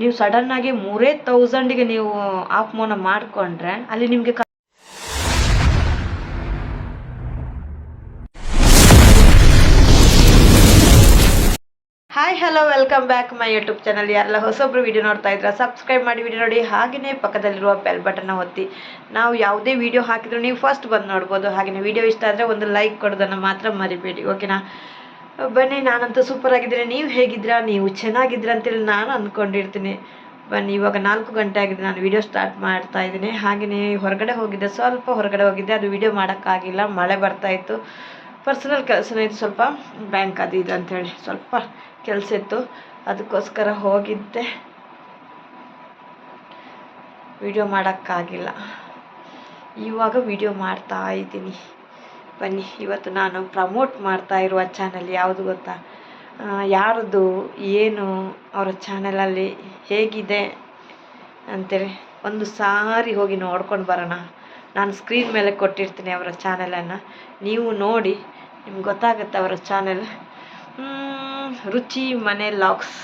ನೀವು ಸಡನ್ನಾಗಿ ಮೂರೇ ತೌಸಂಡಿಗೆ ನೀವು ಆಫ್ ಮೋನ ಮಾಡಿಕೊಂಡ್ರೆ, ಅಲ್ಲಿ ನಿಮಗೆ hi hello welcome back my YouTube channel ಯಾರೆಲ್ಲ ಹೊಸೊಬ್ರು ವಿಡಿಯೋ ನೋಡ್ತಾ ಇದ್ರ ಸಬ್ಸ್ಕ್ರೈಬ್ ಮಾಡಿ ವಿಡಿಯೋ ನೋಡಿ. ಹಾಗೆಯೇ ಪಕ್ಕದಲ್ಲಿರುವ ಬೆಲ್ ಬಟನ್ನ ಒತ್ತಿ. ನಾವು ಯಾವುದೇ ವಿಡಿಯೋ ಹಾಕಿದ್ರು ನೀವು ಫಸ್ಟ್ ಬಂದು ನೋಡ್ಬೋದು. ಹಾಗೆಯೇ ವಿಡಿಯೋ ಇಷ್ಟ ಆದರೆ ಒಂದು ಲೈಕ್ ಕೊಡೋದನ್ನು ಮಾತ್ರ ಮರಿಬೇಡಿ. ಓಕೆನಾ ಬನ್ನಿ, ನಾನಂತೂ ಸೂಪರ್ ಆಗಿದ್ದೀನಿ. ನೀವು ಹೇಗಿದ್ದೀರಾ? ನೀವು ಚೆನ್ನಾಗಿದ್ದೀರಾ ಅಂತೇಳಿ ನಾನು ಅಂದ್ಕೊಂಡಿರ್ತೀನಿ. ಬನ್ನಿ, ಇವಾಗ ನಾಲ್ಕು ಗಂಟೆ ಆಗಿದೆ. ನಾನು ವಿಡಿಯೋ ಸ್ಟಾರ್ಟ್ ಮಾಡ್ತಾ ಇದ್ದೀನಿ. ಹಾಗೆಯೇ ಹೊರಗಡೆ ಹೋಗಿದ್ದೆ. ಸ್ವಲ್ಪ ಹೊರಗಡೆ ಹೋಗಿದ್ದೆ. ಅದು ವಿಡಿಯೋ ಮಾಡೋಕ್ಕಾಗಿಲ್ಲ. ಮಳೆ ಬರ್ತಾ ಇತ್ತು. ಪರ್ಸನಲ್ ಕೆಲಸನೇ ಇತ್ತು. ಸ್ವಲ್ಪ ಬ್ಯಾಂಕ್ ಅದು ಇದು ಅಂಥೇಳಿ ಸ್ವಲ್ಪ ಕೆಲಸ ಇತ್ತು. ಅದಕ್ಕೋಸ್ಕರ ಹೋಗಿದ್ದೆ. ವಿಡಿಯೋ ಮಾಡೋಕ್ಕಾಗಿಲ್ಲ. ಇವಾಗ ವಿಡಿಯೋ ಮಾಡ್ತಾ ಇದ್ದೀನಿ. ಬನ್ನಿ, ಇವತ್ತು ನಾನು ಪ್ರಮೋಟ್ ಮಾಡ್ತಾ ಇರುವ ಚಾನಲ್ ಯಾವುದು ಗೊತ್ತಾ? ಯಾರದು, ಏನು, ಅವರ ಚಾನಲಲ್ಲಿ ಹೇಗಿದೆ ಅಂತೇಳಿ ಒಂದು ಸಾರಿ ಹೋಗಿ ನೋಡ್ಕೊಂಡು ಬರೋಣ. ನಾನು ಸ್ಕ್ರೀನ್ ಮೇಲೆ ಕೊಟ್ಟಿರ್ತೀನಿ ಅವರ ಚಾನಲನ್ನು ನೀವು ನೋಡಿ, ನಿಮ್ಗೆ ಗೊತ್ತಾಗುತ್ತೆ ಅವರ ಚಾನೆಲ್ ರುಚಿ ಮನೆ ಲಾಕ್ಸ್.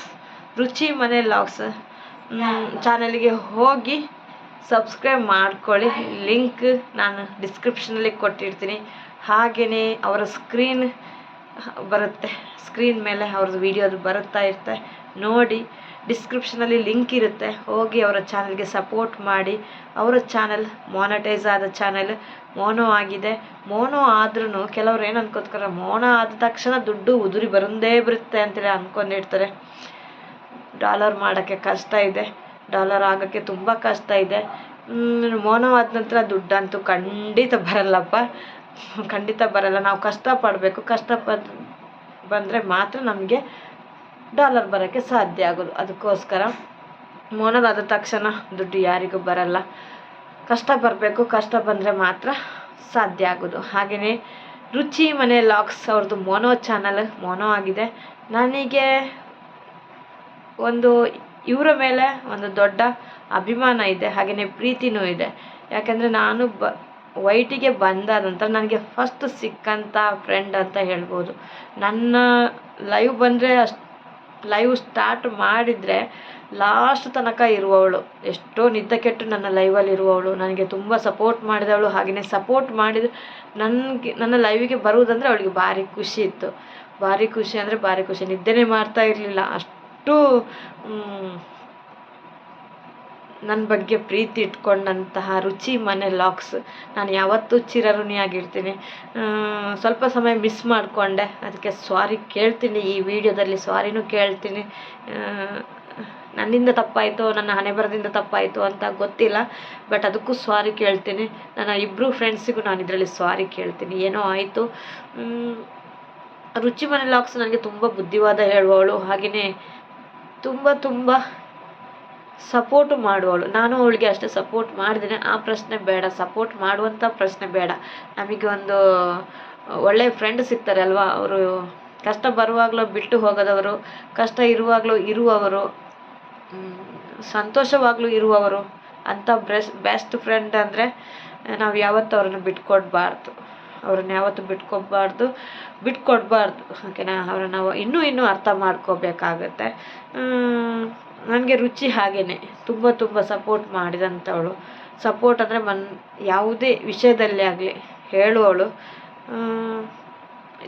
ರುಚಿ ಮನೆ ಲಾಕ್ಸ್. ಚಾನಲ್ಗೆ ಹೋಗಿ ಸಬ್ಸ್ಕ್ರೈಬ್ ಮಾಡ್ಕೊಳ್ಳಿ. ಲಿಂಕ್ ನಾನು ಡಿಸ್ಕ್ರಿಪ್ಷನಲ್ಲಿ ಕೊಟ್ಟಿರ್ತೀನಿ. ಹಾಗೆಯೇ ಅವರ ಸ್ಕ್ರೀನ್ ಬರುತ್ತೆ. ಸ್ಕ್ರೀನ್ ಮೇಲೆ ಅವ್ರದ್ದು ವಿಡಿಯೋದು ಬರುತ್ತಾ ಇರುತ್ತೆ. ನೋಡಿ ಡಿಸ್ಕ್ರಿಪ್ಷನಲ್ಲಿ ಲಿಂಕ್ ಇರುತ್ತೆ. ಹೋಗಿ ಅವರ ಚಾನಲ್ಗೆ ಸಪೋರ್ಟ್ ಮಾಡಿ. ಅವರ ಚಾನಲ್ ಮೋನಟೈಸ್ ಆದ ಚಾನಲ್ ಮೋನೋ ಆಗಿದೆ. ಮೋನೋ ಆದ್ರೂ ಕೆಲವ್ರು ಏನು ಅನ್ಕೋತಾರೆ ಮೋನೋ ಆದ ತಕ್ಷಣ ದುಡ್ಡು ಉದುರಿ ಬರಂದೇ ಬರುತ್ತೆ ಅಂತೇಳಿ ಅಂದ್ಕೊಂಡಿರ್ತಾರೆ ಡಾಲರ್ ಮಾಡೋಕ್ಕೆ ಕಷ್ಟ ಇದೆ. ಡಾಲರ್ ಆಗೋಕ್ಕೆ ತುಂಬ ಕಷ್ಟ ಇದೆ. ಮೋನೋ ಆದ ನಂತರ ದುಡ್ಡಂತೂ ಖಂಡಿತ ಬರಲ್ಲಪ್ಪ. ಖಂಡಿತ ಬರಲ್ಲ. ನಾವು ಕಷ್ಟಪಡಬೇಕು ಕಷ್ಟಪಡ್ ಬಂದರೆ ಮಾತ್ರ ನಮಗೆ ಡಾಲರ್ ಬರೋಕ್ಕೆ ಸಾಧ್ಯ ಆಗೋದು. ಅದಕ್ಕೋಸ್ಕರ ಮೋನದಾದ ತಕ್ಷಣ ದುಡ್ಡು ಯಾರಿಗೂ ಬರಲ್ಲ. ಕಷ್ಟ ಬರಬೇಕು ಕಷ್ಟ ಬಂದರೆ ಮಾತ್ರ ಸಾಧ್ಯ ಆಗೋದು. ಹಾಗೆಯೇ ರುಚಿ ಮನೆ ಲಾಕ್ಸ್ ಅವ್ರದ್ದು ಮೋನೋ ಚಾನಲ್ ಮೋನೋ ಆಗಿದೆ. ನನಗೆ ಒಂದು ಇವರ ಮೇಲೆ ಒಂದು ದೊಡ್ಡ ಅಭಿಮಾನ ಇದೆ. ಹಾಗೆಯೇ ಪ್ರೀತಿನೂ ಇದೆ. ಯಾಕೆಂದರೆ ನಾನು ಬ ವೈಟಿಗೆ ಬಂದಾದ ನಂತರ ನನಗೆ ಫಸ್ಟ್ ಸಿಕ್ಕಂಥ ಫ್ರೆಂಡ್ ಅಂತ ಹೇಳ್ಬೋದು. ನನ್ನ ಲೈವ್ ಬಂದರೆ ಅಷ್ಟು ಲೈವ್ ಸ್ಟಾರ್ಟ್ ಮಾಡಿದರೆ ಲಾಸ್ಟ್ ತನಕ ಇರುವವಳು. ಎಷ್ಟೋ ನಿದ್ದೆ ಕೆಟ್ಟು ನನ್ನ ಲೈವಲ್ಲಿ ಇರುವವಳು. ನನಗೆ ತುಂಬ ಸಪೋರ್ಟ್ ಮಾಡಿದವಳು. ಹಾಗೆಯೇ ಸಪೋರ್ಟ್ ಮಾಡಿದ ನನಗೆ, ನನ್ನ ಲೈವಿಗೆ ಬರುವುದಂದರೆ ಅವಳಿಗೆ ಭಾರಿ ಖುಷಿ ಇತ್ತು. ಭಾರಿ ಖುಷಿ ಅಂದರೆ ಭಾರಿ ಖುಷಿ. ನಿದ್ದೆನೇ ಮಾಡ್ತಾ ಇರಲಿಲ್ಲ. ಅಷ್ಟು ನನ್ನ ಬಗ್ಗೆ ಪ್ರೀತಿ ಇಟ್ಕೊಂಡಂತಹ ರುಚಿ ಮನೆ ಲಾಕ್ಸ್ ನಾನು ಯಾವತ್ತೂ ಚಿರಋಣಿಯಾಗಿರ್ತೀನಿ. ಸ್ವಲ್ಪ ಸಮಯ ಮಿಸ್ ಮಾಡಿಕೊಂಡೆ. ಅದಕ್ಕೆ ಸಾರಿ ಕೇಳ್ತೀನಿ. ಈ ವಿಡಿಯೋದಲ್ಲಿ ಸಾರಿನೂ ಕೇಳ್ತೀನಿ. ನನ್ನಿಂದ ತಪ್ಪಾಯಿತು, ನನ್ನ ಹಣೆ ಬರದಿಂದ ತಪ್ಪಾಯಿತು ಅಂತ ಗೊತ್ತಿಲ್ಲ. ಬಟ್ ಅದಕ್ಕೂ ಸಾರಿ ಕೇಳ್ತೀನಿ. ನನ್ನ ಇಬ್ಬರು ಫ್ರೆಂಡ್ಸಿಗೂ ನಾನು ಇದರಲ್ಲಿ ಸಾರಿ ಕೇಳ್ತೀನಿ. ಏನೋ ಆಯಿತು. ರುಚಿ ಮನೆ ಲಾಕ್ಸ್ ನನಗೆ ತುಂಬ ಬುದ್ಧಿವಾದ ಹೇಳುವವಳು. ಹಾಗೆಯೇ ತುಂಬ ತುಂಬ ಸಪೋರ್ಟ್ ಮಾಡುವವಳು ನಾನು ಅವಳಿಗೆ ಅಷ್ಟೇ ಸಪೋರ್ಟ್ ಮಾಡಿದ್ದೇನೆ. ಆ ಪ್ರಶ್ನೆ ಬೇಡ. ಸಪೋರ್ಟ್ ಮಾಡುವಂಥ ಪ್ರಶ್ನೆ ಬೇಡ. ನಮಗೆ ಒಂದು ಒಳ್ಳೆಯ ಫ್ರೆಂಡ್ ಸಿಗ್ತಾರೆ ಅಲ್ವಾ ಅವರು ಕಷ್ಟ ಬರುವಾಗಲೂ ಬಿಟ್ಟು ಹೋಗದವರು, ಕಷ್ಟ ಇರುವಾಗಲೂ ಇರುವವರು ಸಂತೋಷವಾಗಲೂ ಇರುವವರು ಅಂಥ ಬ್ರೆಸ್ ಬೆಸ್ಟ್ ಫ್ರೆಂಡ್ ಅಂದರೆ ನಾವು ಯಾವತ್ತೂ ಅವ್ರನ್ನ ಬಿಟ್ಕೊಡ್ಬಾರ್ದು. ಅವ್ರನ್ನ ಯಾವತ್ತೂ ಬಿಟ್ಕೊಬಾರ್ದು ಬಿಟ್ಕೊಡ್ಬಾರ್ದು. ಓಕೆನಾ ಅವ್ರನ್ನ ನಾವು ಇನ್ನೂ ಇನ್ನೂ ಅರ್ಥ ಮಾಡ್ಕೋಬೇಕಾಗತ್ತೆ. ನನಗೆ ರುಚಿ ಹಾಗೇ ತುಂಬ ತುಂಬ ಸಪೋರ್ಟ್ ಮಾಡಿದಂಥವಳು ಸಪೋರ್ಟ್ ಅಂದರೆ ಮನ್, ಯಾವುದೇ ವಿಷಯದಲ್ಲಿ ಆಗಲಿ ಹೇಳುವವಳು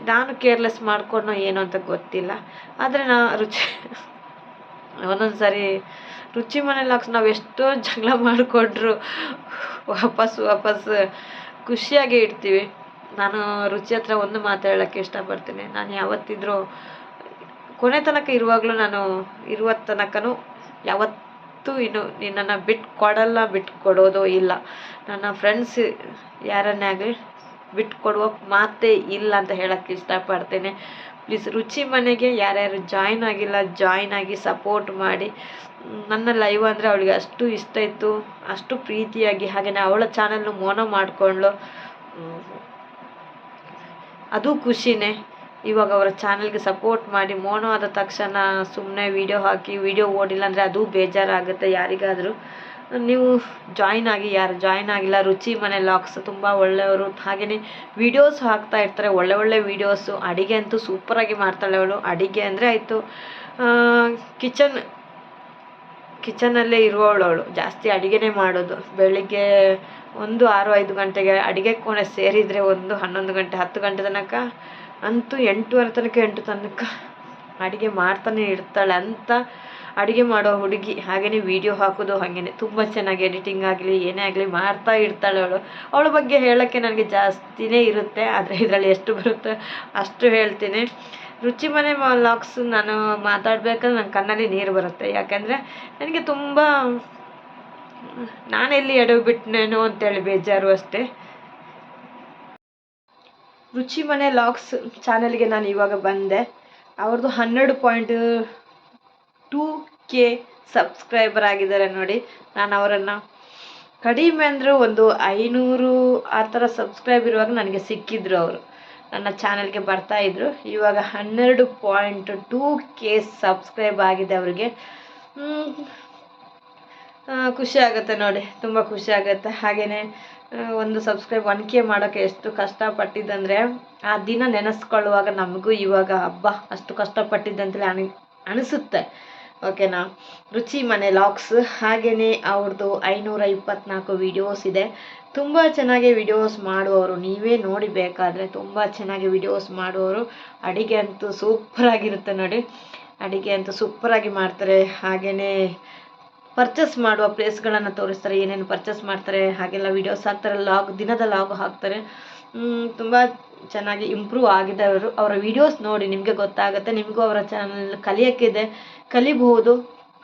ನಾನು ಕೇರ್ಲೆಸ್ ಮಾಡ್ಕೊಂಡೋ ಏನು ಅಂತ ಗೊತ್ತಿಲ್ಲ. ಆದರೆ ನಾ ರುಚಿ ಒಂದೊಂದು ಸಾರಿ ರುಚಿ ಮನೇಲಿ ಹಾಕ್ಸಿ, ನಾವು ಎಷ್ಟೋ ಜಗಳ ಮಾಡಿಕೊಂಡ್ರು. ವಾಪಸ್ ವಾಪಸ್ ಖುಷಿಯಾಗೇ ಇಡ್ತೀವಿ. ನಾನು ರುಚಿ ಹತ್ರ ಒಂದು ಮಾತು ಹೇಳೋಕ್ಕೆ ಇಷ್ಟಪಡ್ತೀನಿ. ನಾನು ಯಾವತ್ತಿದ್ರೂ ಕೊನೆ ತನಕ ಇರುವಾಗಲೂ ನಾನು ಇರುವ ತನಕನೂ ಯಾವತ್ತೂ ಇನ್ನು ನಿನ್ನನ್ನು ಬಿಟ್ಟು ಕೊಡಲ್ಲ ಬಿಟ್ಟು ಇಲ್ಲ. ನನ್ನ ಫ್ರೆಂಡ್ಸ್ ಯಾರನ್ನೇ ಆಗಲಿ ಬಿಟ್ಟು ಕೊಡುವ ಮಾತೇ ಇಲ್ಲ ಅಂತ ಹೇಳೋಕ್ಕೆ ಇಷ್ಟಪಡ್ತೇನೆ. ಪ್ಲೀಸ್ ರುಚಿ ಮನೆಗೆ ಯಾರ್ಯಾರು ಜಾಯ್ನ್ ಆಗಿಲ್ಲ ಜಾಯ್ನ್ ಆಗಿ ಸಪೋರ್ಟ್ ಮಾಡಿ. ನನ್ನ ಲೈವ್ ಅಂದರೆ ಅವಳಿಗೆ ಅಷ್ಟು ಇಷ್ಟ ಇತ್ತು. ಅಷ್ಟು ಪ್ರೀತಿಯಾಗಿ ಹಾಗೆಯೇ ಅವಳ ಚಾನಲ್ನು ಮೋನೋ ಮಾಡಿಕೊಂಡ್ಳು. ಅದು ಖುಷಿನೇ. ಇವಾಗ ಅವರ ಚಾನಲ್ಗೆ ಸಪೋರ್ಟ್ ಮಾಡಿ ಮೋನೋ ಆದ ತಕ್ಷಣ ಸುಮ್ಮನೆ ವೀಡಿಯೋ ಹಾಕಿ ವೀಡಿಯೋ ಓಡಿಲ್ಲ ಅಂದರೆ ಅದು ಬೇಜಾರಾಗುತ್ತೆ ಯಾರಿಗಾದರೂ. ನೀವು ಜಾಯಿನ್ ಆಗಿ, ಯಾರು ಜಾಯಿನ್ ಆಗಿಲ್ಲ, ರುಚಿ ಮನೆ ಲಾಕ್ಸ್ ತುಂಬ ಒಳ್ಳೆಯವರು. ಹಾಗೆಯೇ ವೀಡಿಯೋಸ್ ಹಾಕ್ತಾ ಇರ್ತಾರೆ, ಒಳ್ಳೆ ಒಳ್ಳೆ ವೀಡಿಯೋಸು ಅಡಿಗೆ ಅಂತೂ ಸೂಪರಾಗಿ ಮಾಡ್ತಾಳೆ ಅವಳು. ಅಡಿಗೆ ಅಂದರೆ ಆಯಿತು ಕಿಚನ್ ಕಿಚನಲ್ಲೇ ಇರುವವಳು ಅವಳು. ಜಾಸ್ತಿ ಅಡುಗೆನೇ ಮಾಡೋದು. ಬೆಳಿಗ್ಗೆ ಒಂದು ಆರು ಐದು ಗಂಟೆಗೆ ಅಡುಗೆ ಕೋಣೆ ಸೇರಿದರೆ ಒಂದು ಹನ್ನೊಂದು ಗಂಟೆ, ಹತ್ತು ಗಂಟೆ ತನಕ ಅಂತೂ ಎಂಟೂವರೆ ತನಕ ಎಂಟು ತನಕ ಅಡುಗೆ ಮಾಡ್ತಾನೆ ಇರ್ತಾಳೆ ಅಂತ ಅಡುಗೆ ಮಾಡೋ ಹುಡುಗಿ. ಹಾಗೆಯೇ ವಿಡಿಯೋ ಹಾಕೋದು, ಹಾಗೇನೆ ತುಂಬ ಚೆನ್ನಾಗಿ ಎಡಿಟಿಂಗ್ ಆಗಲಿ, ಏನೇ ಆಗಲಿ ಮಾಡ್ತಾ ಇರ್ತಾಳೆ ಅವಳು. ಅವಳ ಬಗ್ಗೆ ಹೇಳೋಕ್ಕೆ ನನಗೆ ಜಾಸ್ತಿನೇ ಇರುತ್ತೆ, ಆದರೆ ಇದರಲ್ಲಿ ಎಷ್ಟು ಬರುತ್ತೆ ಅಷ್ಟು ಹೇಳ್ತೀನಿ. ರುಚಿ ಮನೆ ಲಾಕ್ಸ್ ನಾನು ಮಾತಾಡಬೇಕಂದ್ರೆ ನನ್ನ ಕಣ್ಣಲ್ಲಿ ನೀರು ಬರುತ್ತೆ. ಯಾಕೆಂದರೆ ನನಗೆ ತುಂಬ, ನಾನೆಲ್ಲಿ ಎಡವು ಬಿಟ್ಟನೇನೋ ಅಂತೇಳಿ ಬೇಜಾರು ಅಷ್ಟೇ. ರುಚಿ ಮನೆ ಲಾಕ್ಸ್ ಚಾನಲ್ಗೆ ನಾನು ಇವಾಗ ಬಂದೆ. ಅವ್ರದ್ದು ಹನ್ನೆರಡು ಪಾಯಿಂಟ್ ಟೂ ಕೆ ಸಬ್ಸ್ಕ್ರೈಬರ್ ಆಗಿದ್ದಾರೆ ನೋಡಿ. ನಾನು ಅವರನ್ನು ಕಡಿಮೆ ಅಂದರೆ ಒಂದು ಐನೂರು ಆ ಥರ ಸಬ್ಸ್ಕ್ರೈಬ್ ಇರುವಾಗ ನನಗೆ ಸಿಕ್ಕಿದ್ರು ಅವರು. ನನ್ನ ಚಾನಲ್ಗೆ ಬರ್ತಾಯಿದ್ರು ಇವಾಗ ಹನ್ನೆರಡು ಪಾಯಿಂಟ್ ಟೂ ಕೆ ಸಬ್ಸ್ಕ್ರೈಬ್ ಆಗಿದೆ ಅವರಿಗೆ. ಖುಷಿ ಆಗುತ್ತೆ ನೋಡಿ. ತುಂಬ ಖುಷಿ ಆಗುತ್ತೆ. ಹಾಗೆಯೇ ಒಂದು ಸಬ್ಸ್ಕ್ರೈಬ್ ಒನ್ ಕೆ ಮಾಡೋಕ್ಕೆ ಎಷ್ಟು ಕಷ್ಟಪಟ್ಟಿದ್ದಂದರೆ, ಆ ದಿನ ನೆನೆಸ್ಕೊಳ್ಳುವಾಗ ನಮಗೂ ಇವಾಗ ಹಬ್ಬ ಅಷ್ಟು ಕಷ್ಟಪಟ್ಟಿದ್ದಂತಲೇ ಅನಿ, ಅನಿಸುತ್ತೆ. ಓಕೆನಾ? ರುಚಿ ಮನೆ ಲಾಕ್ಸ್. ಹಾಗೆಯೇ ಅವ್ರದ್ದು ಐನೂರ ಇಪ್ಪತ್ನಾಲ್ಕು ವಿಡಿಯೋಸ್ ಇದೆ. ತುಂಬ ಚೆನ್ನಾಗಿ ವಿಡಿಯೋಸ್ ಮಾಡುವವರು. ನೀವೇ ನೋಡಿ ಬೇಕಾದರೆ ತುಂಬ ಚೆನ್ನಾಗಿ ವಿಡಿಯೋಸ್ ಮಾಡುವವರು. ಅಡಿಗೆ ಅಂತೂ ಸೂಪರಾಗಿರುತ್ತೆ ನೋಡಿ. ಅಡಿಗೆ ಅಂತೂ ಸೂಪರಾಗಿ ಮಾಡ್ತಾರೆ. ಹಾಗೆಯೇ ಪರ್ಚೇಸ್ ಮಾಡುವ ಪ್ಲೇಸ್ಗಳನ್ನು ತೋರಿಸ್ತಾರೆ, ಏನೇನು ಪರ್ಚೇಸ್ ಮಾಡ್ತಾರೆ, ಹಾಗೆಲ್ಲ ವೀಡಿಯೋಸ್ ಹಾಕ್ತಾರೆ ಲಾಗ್ ದಿನದ ಲಾಗ್ ಹಾಕ್ತಾರೆ. ತುಂಬ ಚೆನ್ನಾಗಿ ಇಂಪ್ರೂವ್ ಆಗಿದೆ ಅವರು. ಅವರ ವಿಡಿಯೋಸ್ ನೋಡಿ ನಿಮಗೆ ಗೊತ್ತಾಗುತ್ತೆ. ನಿಮಗೂ ಅವರ ಚಾನಲ್ ಕಲಿಯೋಕ್ಕಿದೆ. ಕಲಿಬಹುದು.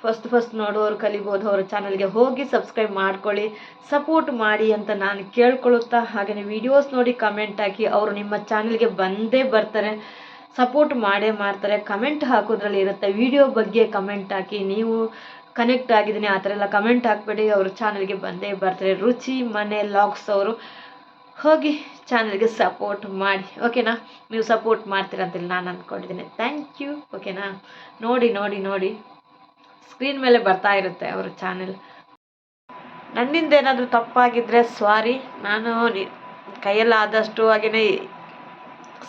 ಫಸ್ಟ್ ಫಸ್ಟ್ ನೋಡುವವರು ಕಲಿಬೋದು ಅವರ ಚಾನಲ್ಗೆ ಹೋಗಿ ಸಬ್ಸ್ಕ್ರೈಬ್ ಮಾಡ್ಕೊಳ್ಳಿ. ಸಪೋರ್ಟ್ ಮಾಡಿ ಅಂತ ನಾನು ಕೇಳ್ಕೊಳ್ಳುತ್ತಾ ಹಾಗೆಯೇ ವಿಡಿಯೋಸ್ ನೋಡಿ ಕಮೆಂಟ್ ಹಾಕಿ ಅವರು ನಿಮ್ಮ ಚಾನಲ್ಗೆ ಬಂದೇ ಬರ್ತಾರೆ. ಸಪೋರ್ಟ್ ಮಾಡೇ ಮಾಡ್ತಾರೆ. ಕಮೆಂಟ್ ಹಾಕೋದ್ರಲ್ಲಿ ಇರುತ್ತೆ. ವಿಡಿಯೋ ಬಗ್ಗೆ ಕಮೆಂಟ್ ಹಾಕಿ ನೀವು ಕನೆಕ್ಟ್ ಆಗಿದ್ದೀನಿ, ಆ ಥರ ಎಲ್ಲ ಕಮೆಂಟ್ ಹಾಕಬೇಡಿ. ಅವ್ರ ಚಾನಲ್ಗೆ ಬಂದೇ ಬರ್ತಾರೆ. ರುಚಿ ಮನೆ ಲಾಗ್ಸ್ ಅವರು. ಹೋಗಿ ಚಾನಲ್ಗೆ ಸಪೋರ್ಟ್ ಮಾಡಿ. ಓಕೆನಾ ನೀವು ಸಪೋರ್ಟ್ ಮಾಡ್ತೀರ ಅಂತೇಳಿ ನಾನು ಅಂದ್ಕೊಂಡಿದ್ದೀನಿ ಥ್ಯಾಂಕ್ ಯು ಓಕೆನಾ ನೋಡಿ ನೋಡಿ ನೋಡಿ. ಸ್ಕ್ರೀನ್ ಮೇಲೆ ಬರ್ತಾ ಇರುತ್ತೆ ಅವರ ಚಾನೆಲ್ ನನ್ನಿಂದ ಏನಾದರೂ ತಪ್ಪಾಗಿದ್ದರೆ ಸಾರಿ ನಾನು ಕೈಯಲ್ಲಾದಷ್ಟು ಹಾಗೆಯೇ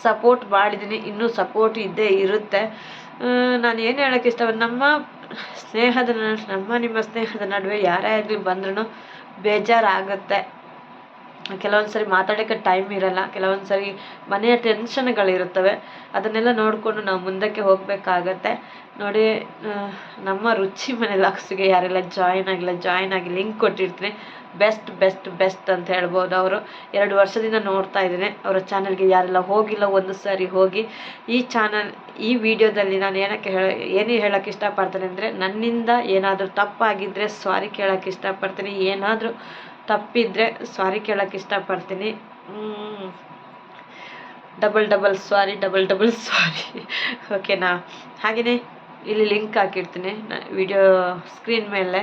ಸಪೋರ್ಟ್ ಮಾಡಿದ್ದೀನಿ. ಇನ್ನೂ ಸಪೋರ್ಟ್ ಇದ್ದೇ ಇರುತ್ತೆ. ನಾನು ಏನು ಹೇಳೋಕ್ಕೆ ಇಷ್ಟ ನಮ್ಮ ಸ್ನೇಹದ ನಮ್ಮ ನಿಮ್ಮ ಸ್ನೇಹದ ನಡುವೆ ಯಾರೇ ಆಗಲಿ ಬಂದ್ರೂ ಬೇಜಾರಾಗುತ್ತೆ. ಕೆಲವೊಂದು ಸರಿ ಮಾತಾಡೋಕ್ಕೆ ಟೈಮ್ ಇರಲ್ಲ ಕೆಲವೊಂದು ಸರಿ ಮನೆಯ ಟೆನ್ಷನ್ಗಳಿರುತ್ತವೆ. ಅದನ್ನೆಲ್ಲ ನೋಡಿಕೊಂಡು ನಾವು ಮುಂದಕ್ಕೆ ಹೋಗಬೇಕಾಗತ್ತೆ. ನೋಡಿ ನಮ್ಮ ರುಚಿ ಮನೆ ಲಾಕ್ಸಿಗೆ ಯಾರೆಲ್ಲ, ಜಾಯಿನ್ ಆಗಿಲ್ಲ ಜಾಯಿನ್ ಆಗಿ ಲಿಂಕ್ ಕೊಟ್ಟಿರ್ತೀನಿ. ಬೆಸ್ಟ್ ಬೆಸ್ಟ್ ಬೆಸ್ಟ್ ಅಂತ ಹೇಳ್ಬೋದು. ಅವರು ಎರಡು ವರ್ಷದಿಂದ ನೋಡ್ತಾ ಇದ್ದೇನೆ. ಅವರ ಚಾನಲ್ಗೆ ಯಾರೆಲ್ಲ ಹೋಗಿಲ್ಲ, ಒಂದು ಸಾರಿ ಹೋಗಿ ಈ ಚಾನಲ್, ಈ ವಿಡಿಯೋದಲ್ಲಿ ನಾನು ಏನಕ್ಕೆ ಹೇಳ, ಏನು ಹೇಳೋಕ್ಕೆ ಇಷ್ಟಪಡ್ತೇನೆ ಅಂದರೆ ನನ್ನಿಂದ ಏನಾದರೂ ತಪ್ಪಾಗಿದ್ದರೆ ಸಾರಿ ಕೇಳೋಕ್ಕೆ ಇಷ್ಟಪಡ್ತೀನಿ. ಏನಾದರೂ ತಪ್ಪಿದ್ರೆ ಸಾರಿ ಕೇಳೋಕ್ಕೆ ಇಷ್ಟಪಡ್ತೀನಿ. Double double sorry, double double sorry. ಓಕೆನಾ? ಹಾಗೆಯೇ ಇಲ್ಲಿ ಲಿಂಕ್ ಹಾಕಿರ್ತೀನಿ ವಿಡಿಯೋ ಸ್ಕ್ರೀನ್ ಮೇಲೆ.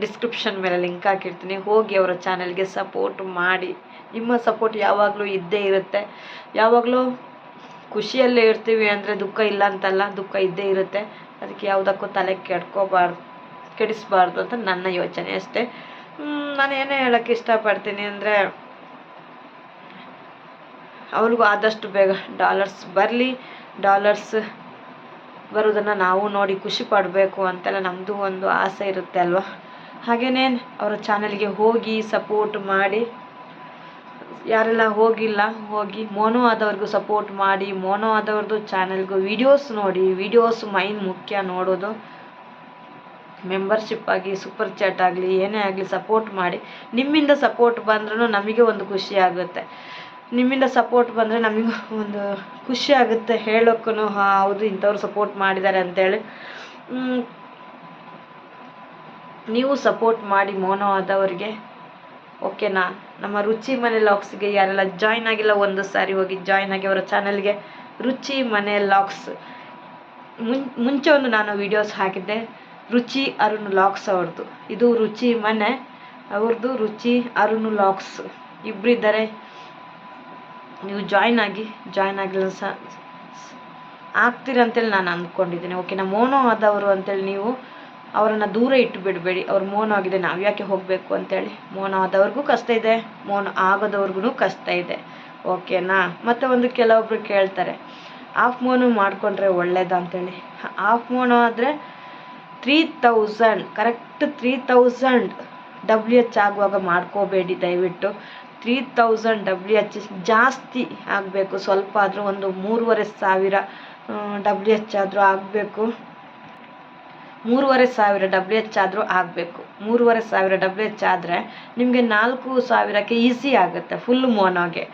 ಡಿಸ್ಕ್ರಿಪ್ಷನ್ ಮೇಲೆ ಲಿಂಕ್ ಹಾಕಿರ್ತೀನಿ. ಹೋಗಿ ಅವರ ಚಾನಲ್ಗೆ ಸಪೋರ್ಟ್ ಮಾಡಿ. ನಿಮ್ಮ ಸಪೋರ್ಟ್ ಯಾವಾಗಲೂ ಇದ್ದೇ ಇರುತ್ತೆ. ಯಾವಾಗಲೂ ಖುಷಿಯಲ್ಲೇ ಇರ್ತೀವಿ ಅಂದರೆ ದುಃಖ ಇಲ್ಲ ಅಂತಲ್ಲ, ದುಃಖ ಇದ್ದೇ ಇರುತ್ತೆ. ಅದಕ್ಕೆ ಯಾವುದಕ್ಕೂ ತಲೆ ಕೆಡ್ಕೋಬಾರ್ದು, ಕೆಡಿಸ್ಬಾರ್ದು ಅಂತ ನನ್ನ ಯೋಚನೆ ಅಷ್ಟೇ. ನಾನು ಏನೇ ಹೇಳೋಕ್ಕೆ ಇಷ್ಟಪಡ್ತೀನಿ ಅಂದರೆ ಅವ್ರಿಗೂ ಆದಷ್ಟು ಬೇಗ ಡಾಲರ್ಸ್ ಬರಲಿ. ಡಾಲರ್ಸ್ ಬರೋದನ್ನು ನಾವು ನೋಡಿ ಖುಷಿ ಪಡಬೇಕು ಅಂತೆಲ್ಲ ನಮ್ಮದು ಒಂದು ಆಸೆ ಇರುತ್ತೆ ಅಲ್ವಾ? ಹಾಗೆಯೇ ಅವರ ಚಾನಲ್ಗೆ ಹೋಗಿ ಸಪೋರ್ಟ್ ಮಾಡಿ. ಯಾರೆಲ್ಲ ಹೋಗಿಲ್ಲ, ಹೋಗಿ ಮೋನೋ ಆದವ್ರಿಗೂ ಸಪೋರ್ಟ್ ಮಾಡಿ, ಮೋನೋ ಆದವ್ರದ್ದು ಚಾನಲ್ಗೂ ವೀಡಿಯೋಸ್ ನೋಡಿ ವೀಡಿಯೋಸ್ ಮೈನ್ ಮುಖ್ಯ ನೋಡೋದು. ಮೆಂಬರ್ಶಿಪ್ ಆಗಿ ಸೂಪರ್ ಚಾಟ್ ಆಗಲಿ, ಏನೇ ಆಗಲಿ ಸಪೋರ್ಟ್ ಮಾಡಿ. ನಿಮ್ಮಿಂದ ಸಪೋರ್ಟ್ ಬಂದ್ರೂ ನಮಗೆ ಒಂದು ಖುಷಿ ಆಗುತ್ತೆ. ನಿಮ್ಮಿಂದ ಸಪೋರ್ಟ್ ಬಂದರೆ ನಮಗೂ ಒಂದು ಖುಷಿ ಆಗುತ್ತೆ ಹೇಳೋಕ್ಕೂ ಹೌದು, ಇಂಥವ್ರು ಸಪೋರ್ಟ್ ಮಾಡಿದ್ದಾರೆ ಅಂತೇಳಿ. ನೀವು ಸಪೋರ್ಟ್ ಮಾಡಿ ಮೋನೋ ಆದವರಿಗೆ ಓಕೆನಾ ನಮ್ಮ ರುಚಿ ಮನೆ ಲಾಕ್ಸ್ಗೆ ಯಾರೆಲ್ಲ ಜಾಯ್ನ್ ಆಗಿಲ್ಲ, ಒಂದು ಸಾರಿ ಹೋಗಿ ಜಾಯ್ನ್ ಆಗಿ ಅವರ ಚಾನಲ್ಗೆ ರುಚಿ ಮನೆ ಲಾಕ್ಸ್ ಮುಂಚೆ ಒಂದು ನಾನು ವೀಡಿಯೋಸ್ ಹಾಕಿದ್ದೆ, ರುಚಿ ಅರುಣ್ ಲಾಕ್ಸ್ ಅವ್ರದ್ದು ಇದು ರುಚಿ ಮನೆ ಅವ್ರದ್ದು ರುಚಿ ಅರುಣ್ ಲಾಕ್ಸ್ ಇಬ್ಬರಿದ್ದಾರೆ ನೀವು ಜಾಯ್ನ್ ಆಗಿ ಜಾಯ್ನ್ ಆಗಿಲ್ಲ ಸ ಆಗ್ತೀರಂತೇಳಿ ನಾನು ಅಂದ್ಕೊಂಡಿದ್ದೀನಿ. ಓಕೆನಾ ಮೋನೋ ಆದವರು ಅಂತೇಳಿ ನೀವು ಅವರನ್ನು ದೂರ ಇಟ್ಟು ಬಿಡಬೇಡಿ. ಅವ್ರು ಮೌನ ಆಗಿದೆ, ನಾವು ಯಾಕೆ ಹೋಗಬೇಕು ಅಂತೇಳಿ. ಮೌನ ಆದವ್ರಿಗೂ ಕಷ್ಟ ಇದೆ, ಮೌನ ಆಗದವ್ರಿಗೂ ಕಷ್ಟ ಇದೆ. ಓಕೆನಾ ಮತ್ತು ಒಂದು ಕೆಲವೊಬ್ರು ಕೇಳ್ತಾರೆ ಆಫ್ ಮೋನು ಮಾಡಿಕೊಂಡ್ರೆ ಒಳ್ಳೇದಾ ಅಂತೇಳಿ. ಆಫ್ ಮೌನ ಆದರೆ three thousand correct three thousand W H ಆಗುವಾಗ ಮಾಡ್ಕೋಬೇಡಿ ದಯವಿಟ್ಟು. ತ್ರೀ ತೌಸಂಡ್ ಡಬ್ಲ್ಯೂ ಎಚ್ ಜಾಸ್ತಿ ಆಗಬೇಕು. ಸ್ವಲ್ಪ ಆದರೂ ಒಂದು ಮೂರುವರೆ ಸಾವಿರ ಡಬ್ಲ್ಯೂ ಎಚ್ ಆದರೂ ಆಗಬೇಕು. ಮೂರುವರೆ ಸಾವಿರ ಡಬ್ಲ್ಯೂ ಎಚ್ ಆದರೂ ಆಗಬೇಕು. ಮೂರುವರೆ ಸಾವಿರ ಡಬ್ಲ್ಯೂ ಎಚ್ ಆದರೆ ನಿಮಗೆ ನಾಲ್ಕು ಸಾವಿರಕ್ಕೆ ಈಸಿ ಆಗುತ್ತೆ ಫುಲ್ ಮೋನೋಗೆ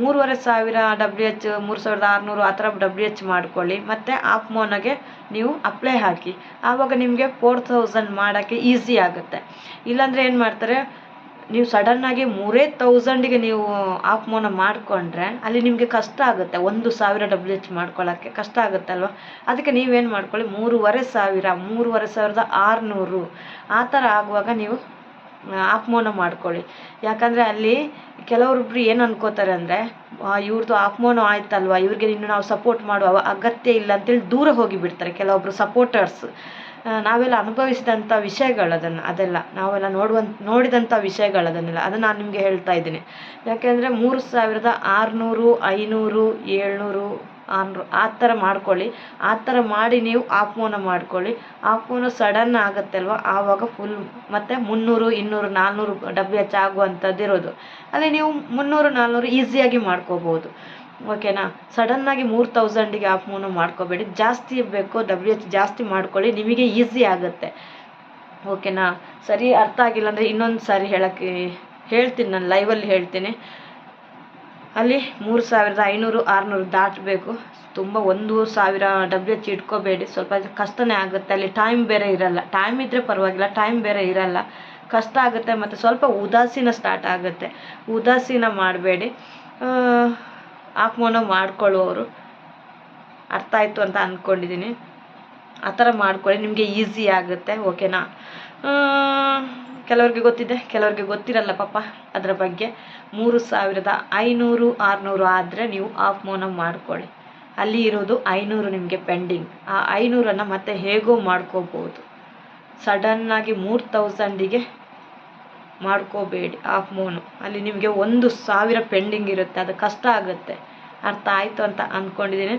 ಮೂರುವರೆ ಸಾವಿರ ಡಬ್ಲ್ಯೂ ಎಚ್ ಮೂರು ಸಾವಿರದ ಆರುನೂರು ಆ ಥರ ಡಬ್ಲ್ಯೂ ಎಚ್ ಮಾಡ್ಕೊಳ್ಳಿ, ಮತ್ತು ಆಫ್ ಮೋನೋಗೆ ನೀವು ಅಪ್ಲೈ ಹಾಕಿ. ಆವಾಗ ನಿಮಗೆ ಫೋರ್ ತೌಸಂಡ್ ಮಾಡೋಕ್ಕೆ ಈಸಿ ಆಗುತ್ತೆ. ಇಲ್ಲಾಂದರೆ ಏನು ಮಾಡ್ತಾರೆ ನೀವು ಸಡನ್ನಾಗಿ ಮೂರೇ ತೌಸಂಡಿಗೆ ನೀವು ಆಫ್ ಮೋನ ಮಾಡಿಕೊಂಡ್ರೆ ಅಲ್ಲಿ ನಿಮಗೆ ಕಷ್ಟ ಆಗುತ್ತೆ. ಒಂದು ಸಾವಿರ ಡಬ್ಲ್ಯೂ ಎಚ್ ಮಾಡ್ಕೊಳ್ಳೋಕ್ಕೆ ಕಷ್ಟ ಆಗುತ್ತಲ್ವ ಅದಕ್ಕೆ ನೀವೇನು ಮಾಡ್ಕೊಳ್ಳಿ, ಮೂರುವರೆ ಸಾವಿರ, ಮೂರುವರೆ ಸಾವಿರದ ಆರುನೂರು ಆ ಥರ ಆಗುವಾಗ ನೀವು ಆಫ್ ಮೋನ ಮಾಡ್ಕೊಳ್ಳಿ. ಯಾಕಂದರೆ ಅಲ್ಲಿ ಕೆಲವೊಬ್ಬರು ಏನು ಅನ್ಕೋತಾರೆ ಅಂದರೆ ಇವ್ರದ್ದು ಆಫ್ ಮೋನೋ ಆಯ್ತಲ್ವ? ಇವ್ರಿಗೆ ಇನ್ನು ನಾವು ಸಪೋರ್ಟ್ ಮಾಡುವ ಅಗತ್ಯ ಇಲ್ಲ ಅಂತೇಳಿ ದೂರ ಹೋಗಿಬಿಡ್ತಾರೆ ಕೆಲವೊಬ್ಬರು ಸಪೋರ್ಟರ್ಸ್ ನಾವೆಲ್ಲ ಅನುಭವಿಸಿದಂಥ ವಿಷಯಗಳು ಅದನ್ನು, ಅದೆಲ್ಲ. ನಾವೆಲ್ಲ ನೋಡುವಂಥ ನೋಡಿದಂಥ ವಿಷಯಗಳು ಅದನ್ನೆಲ್ಲ. ಅದನ್ನು ನಾನು ನಿಮಗೆ ಹೇಳ್ತಾ ಇದ್ದೀನಿ. ಯಾಕೆಂದರೆ ಮೂರು ಸಾವಿರದ ಆರುನೂರು, ಐನೂರು, ಏಳ್ನೂರು ಆರು ಆ ಥರ ಮಾಡ್ಕೊಳ್ಳಿ. ಆ ಥರ ಮಾಡಿ ನೀವು ಆಪ್ಮೋನ ಮಾಡ್ಕೊಳ್ಳಿ. ಆಪ್ಮೋನ ಸಡನ್ ಆಗುತ್ತೆ ಅಲ್ವಾ ಆವಾಗ ಫುಲ್ ಮತ್ತು ಮುನ್ನೂರು, ಇನ್ನೂರು, ನಾಲ್ನೂರು ಡಬ್ಬಿ ಹೆಚ್ಚಾಗುವಂಥದ್ದು ಇರೋದು ಅದೇ ನೀವು ಮುನ್ನೂರು, ನಾಲ್ನೂರು ಈಸಿಯಾಗಿ ಮಾಡ್ಕೋಬೋದು. ಓಕೆನಾ? ಸಡನ್ನಾಗಿ ಮೂರು ತೌಸಂಡಿಗೆ ಆಫ್ ಮೂನು ಮಾಡ್ಕೋಬೇಡಿ. ಜಾಸ್ತಿ ಬೇಕು ಡಬ್ಲ್ಯೂ ಎಚ್ ಜಾಸ್ತಿ ಮಾಡ್ಕೊಳ್ಳಿ, ನಿಮಗೆ ಈಸಿ ಆಗುತ್ತೆ. ಓಕೆನಾ? ಸರಿ, ಅರ್ಥ ಆಗಿಲ್ಲ ಅಂದರೆ ಇನ್ನೊಂದು ಸಾರಿ ಹೇಳಕ್ಕೆ, ಹೇಳ್ತೀನಿ, ನಾನು ಲೈವಲ್ಲಿ ಹೇಳ್ತೀನಿ. ಅಲ್ಲಿ ಮೂರು ಸಾವಿರದ ಐನೂರು, ಆರುನೂರು ದಾಟಬೇಕು. ತುಂಬ ಒಂದು ಸಾವಿರ ಡಬ್ಲ್ಯೂ ಎಚ್ ಇಟ್ಕೋಬೇಡಿ. ಸ್ವಲ್ಪ ಕಷ್ಟನೇ ಆಗುತ್ತೆ. ಅಲ್ಲಿ ಟೈಮ್ ಬೇರೆ ಇರಲ್ಲ. ಟೈಮ್ ಇದ್ದರೆ ಪರವಾಗಿಲ್ಲ ಟೈಮ್ ಬೇರೆ ಇರಲ್ಲ. ಕಷ್ಟ ಆಗುತ್ತೆ ಮತ್ತು ಸ್ವಲ್ಪ ಉದಾಸೀನ ಸ್ಟಾರ್ಟ್ ಆಗುತ್ತೆ. ಉದಾಸೀನ ಮಾಡಬೇಡಿ. ಆಫ್ ಮಾಡ್ಕೊಳ್ಳೋರು ಅರ್ಥ ಆಯಿತು ಅಂತ ಅಂದ್ಕೊಂಡಿದ್ದೀನಿ ಆ ಥರ ಮಾಡ್ಕೊಳ್ಳಿ, ನಿಮಗೆ ಈಸಿ ಆಗುತ್ತೆ ಓಕೆನಾ ಕೆಲವ್ರಿಗೆ ಗೊತ್ತಿದೆ, ಕೆಲವ್ರಿಗೆ ಗೊತ್ತಿರಲ್ಲ ಪಾಪ ಅದರ ಬಗ್ಗೆ. ಮೂರು ಸಾವಿರದ ಐನೂರು, ಆರುನೂರು ಆದರೆ ನೀವು ಆಫ್ ಮೋನ ಮಾಡ್ಕೊಳ್ಳಿ. ಅಲ್ಲಿ ಇರೋದು ಐನೂರು ನಿಮಗೆ ಪೆಂಡಿಂಗ್. ಆ ಐನೂರನ್ನು ಮತ್ತೆ ಹೇಗೋ ಮಾಡ್ಕೋಬೋದು. ಸಡನ್ನಾಗಿ ಮೂರು ತೌಸಂಡಿಗೆ ಮಾಡ್ಕೋಬೇಡಿ ಆ ಫೋನ್ ಅಲ್ಲಿ ನಿಮಗೆ ಒಂದು ಸಾವಿರ ಪೆಂಡಿಂಗ್ ಇರುತ್ತೆ, ಅದು ಕಷ್ಟ ಆಗುತ್ತೆ. ಅರ್ಥ ಆಯಿತು ಅಂತ ಅಂದ್ಕೊಂಡಿದ್ದೀನಿ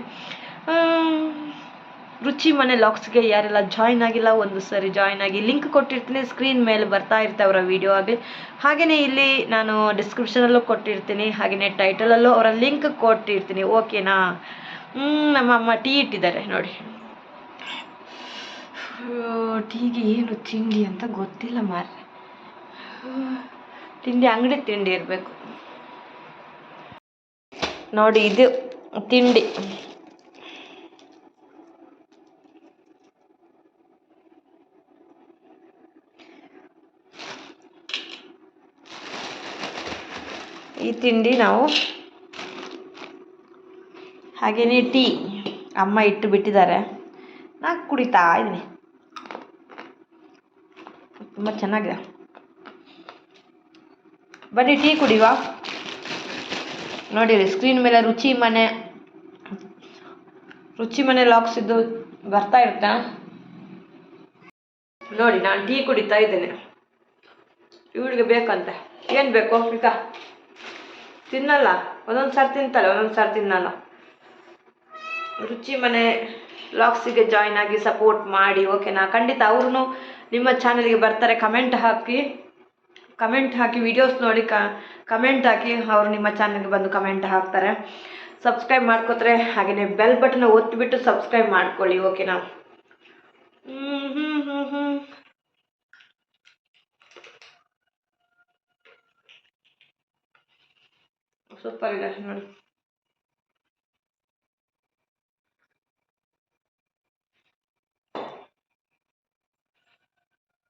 ರುಚಿ ಮನೆ ಲಾಕ್ಸ್ಗೆ ಯಾರೆಲ್ಲ ಜಾಯ್ನ್ ಆಗಿಲ್ಲ, ಒಂದು ಸರಿ ಜಾಯ್ನ್ ಆಗಿ ಲಿಂಕ್ ಕೊಟ್ಟಿರ್ತೀನಿ, ಸ್ಕ್ರೀನ್ ಮೇಲೆ ಬರ್ತಾ ಇರ್ತೆ ಅವರ ವಿಡಿಯೋ ಆಗಲಿ ಹಾಗೆಯೇ ಇಲ್ಲಿ ನಾನು ಡಿಸ್ಕ್ರಿಪ್ಷನಲ್ಲೂ ಕೊಟ್ಟಿರ್ತೀನಿ ಹಾಗೆಯೇ ಟೈಟಲಲ್ಲೂ ಅವರ ಲಿಂಕ್ ಕೊಟ್ಟಿರ್ತೀನಿ, ಓಕೆನಾ? ನಮ್ಮ ಅಮ್ಮ ಟೀ ಇಟ್ಟಿದ್ದಾರೆ, ನೋಡಿ. ಟೀಗೆ ಏನು ತಿಂಡಿ ಅಂತ ಗೊತ್ತಿಲ್ಲ ಮಾರ್ರೆ. ತಿಂಡಿ ಅಂಗಡಿ ತಿಂಡಿ ಇರಬೇಕು. ನೋಡಿ ಇದು ತಿಂಡಿ. ಈ ತಿಂಡಿ ನಾವು ಹಾಗೆಯೇ ಟೀ ಅಮ್ಮ ಇಟ್ಟು ಬಿಟ್ಟಿದ್ದಾರೆ. ನಾ ಕುಡಿತಾ ಇದ್ದೀನಿ. ತುಂಬ ಚೆನ್ನಾಗಿದೆ. ಬನ್ನಿ, ಟೀ ಕುಡಿವಾ ನೋಡಿರಿ ಸ್ಕ್ರೀನ್ ಮೇಲೆ ರುಚಿ ಮನೆ ರುಚಿ ಮನೆ ಲಾಕ್ಸ್ ಇದ್ದು ಬರ್ತಾ ಇರ್ತಾ ನೋಡಿ, ನಾನು ಟೀ ಕುಡಿತಾ ಇದ್ದೇನೆ. ಇವಳಿಗೆ ಬೇಕಂತ. ಏನು ಬೇಕು, ಈಗ? ತಿನ್ನಲ್ಲ? ಒಂದೊಂದು ಸಾರಿ ತಿಂತಾಳೆ, ಒಂದೊಂದು ಸಾರಿ ತಿನ್ನಲ್ಲ. ರುಚಿ ಮನೆ ಲಾಕ್ಸಿಗೆ ಜಾಯ್ನ್ ಆಗಿ ಸಪೋರ್ಟ್ ಮಾಡಿ ಓಕೆನಾ ಖಂಡಿತ ಅವ್ರೂ ನಿಮ್ಮ ಚಾನಲ್ಗೆ ಬರ್ತಾರೆ ಕಮೆಂಟ್ ಹಾಕಿ. ಕಮೆಂಟ್ ಹಾಕಿ ವಿಡಿಯೋಸ್ ನೋಡಿ ಕಮೆಂಟ್ ಹಾಕಿ ಅವರು ನಿಮ್ಮ ಚಾನಲ್ಗೆ ಬಂದು ಕಮೆಂಟ್ ಹಾಕ್ತಾರೆ. ಸಬ್ಸ್ಕ್ರೈಬ್ ಮಾಡ್ಕೋತಾರೆ ಹಾಗೆಯೇ ಬೆಲ್ ಬಟನ್ ಒತ್ತಿಬಿಟ್ಟು ಸಬ್ಸ್ಕ್ರೈಬ್ ಮಾಡ್ಕೊಳ್ಳಿ ಓಕೆನಾ ಹ್ಞೂ ಹ್ಞೂ ಹ್ಞೂ ಹ್ಞೂ ಸೂಪರ್ ಇದೆ ನೋಡಿ.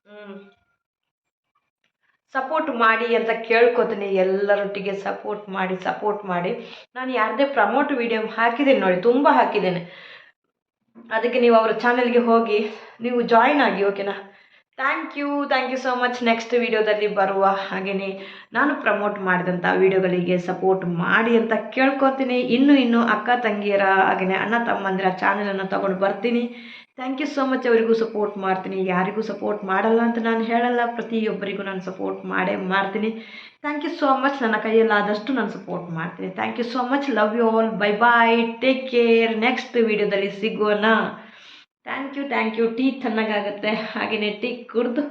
ಹ್ಞೂ ಸಪೋರ್ಟ್ ಮಾಡಿ ಅಂತ ಕೇಳ್ಕೊತೀನಿ. ಎಲ್ಲರೊಟ್ಟಿಗೆ ಸಪೋರ್ಟ್ ಮಾಡಿ ಸಪೋರ್ಟ್ ಮಾಡಿ. ನಾನು ಯಾರದೇ ಪ್ರಮೋಟ್ ವಿಡಿಯೋ ಹಾಕಿದ್ದೀನಿ ನೋಡಿ, ತುಂಬ ಹಾಕಿದ್ದೇನೆ ಅದಕ್ಕೆ ನೀವು ಅವರ ಚಾನೆಲ್ಗೆ ಹೋಗಿ, ನೀವು ಜಾಯಿನ್ ಆಗಿ ಓಕೆನಾ thank you thank you so much next ವಿಡಿಯೋದಲ್ಲಿ ಬರುವ ಹಾಗೆಯೇ ನಾನು ಪ್ರಮೋಟ್ ಮಾಡಿದಂಥ ವಿಡಿಯೋಗಳಿಗೆ ಸಪೋರ್ಟ್ ಮಾಡಿ ಅಂತ ಕೇಳ್ಕೊತೀನಿ. ಇನ್ನು ಇನ್ನು ಅಕ್ಕ, ತಂಗಿಯರ ಹಾಗೆಯೇ ಅಣ್ಣ, ತಮ್ಮಂದಿರ ಚಾನಲನ್ನು ತೊಗೊಂಡು ಬರ್ತೀನಿ. ಥ್ಯಾಂಕ್ ಯು ಸೋ ಮಚ್ ಅವರಿಗೂ ಸಪೋರ್ಟ್ ಮಾಡ್ತೀನಿ. ಯಾರಿಗೂ ಸಪೋರ್ಟ್ ಮಾಡಲ್ಲ ಅಂತ ನಾನು ಹೇಳಲ್ಲ. ಪ್ರತಿಯೊಬ್ಬರಿಗೂ ನಾನು ಸಪೋರ್ಟ್ ಮಾಡೇ ಮಾಡ್ತೀನಿ. ಥ್ಯಾಂಕ್ ಯು ಸೋ ಮಚ್ ನನ್ನ ಕೈಯಲ್ಲಾದಷ್ಟು ನಾನು ಸಪೋರ್ಟ್ ಮಾಡ್ತೀನಿ. Thank you so much love you all bye bye take care next ವಿಡಿಯೋದಲ್ಲಿ ಸಿಗೋಣ. Thank you thank you tea ತಣ್ಣಗಾಗುತ್ತೆ. ಹಾಗೆಯೇ ಟೀ ಕುಡಿದು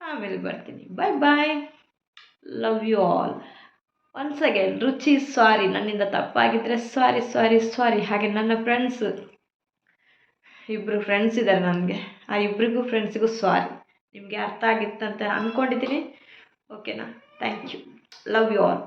ಆಮೇಲೆ ಬರ್ತೀನಿ. Bye bye love you all once again ರುಚಿ ಸಾರಿ ನನ್ನಿಂದ ತಪ್ಪಾಗಿದ್ದರೆ ಸಾರಿ ಸಾರಿ ಸಾರಿ ಹಾಗೆ ನನ್ನ ಫ್ರೆಂಡ್ಸ್ ಇಬ್ಬರು ಫ್ರೆಂಡ್ಸ್ ಇದ್ದಾರೆ ನನಗೆ. ಆ ಇಬ್ಬರಿಗೂ ಫ್ರೆಂಡ್ಸಿಗೂ ಸಾರಿ ನಿಮಗೆ ಅರ್ಥ ಆಗಿತ್ತಂತ ಅಂದ್ಕೊಂಡಿದ್ದೀನಿ ಓಕೆನಾ thank you love you all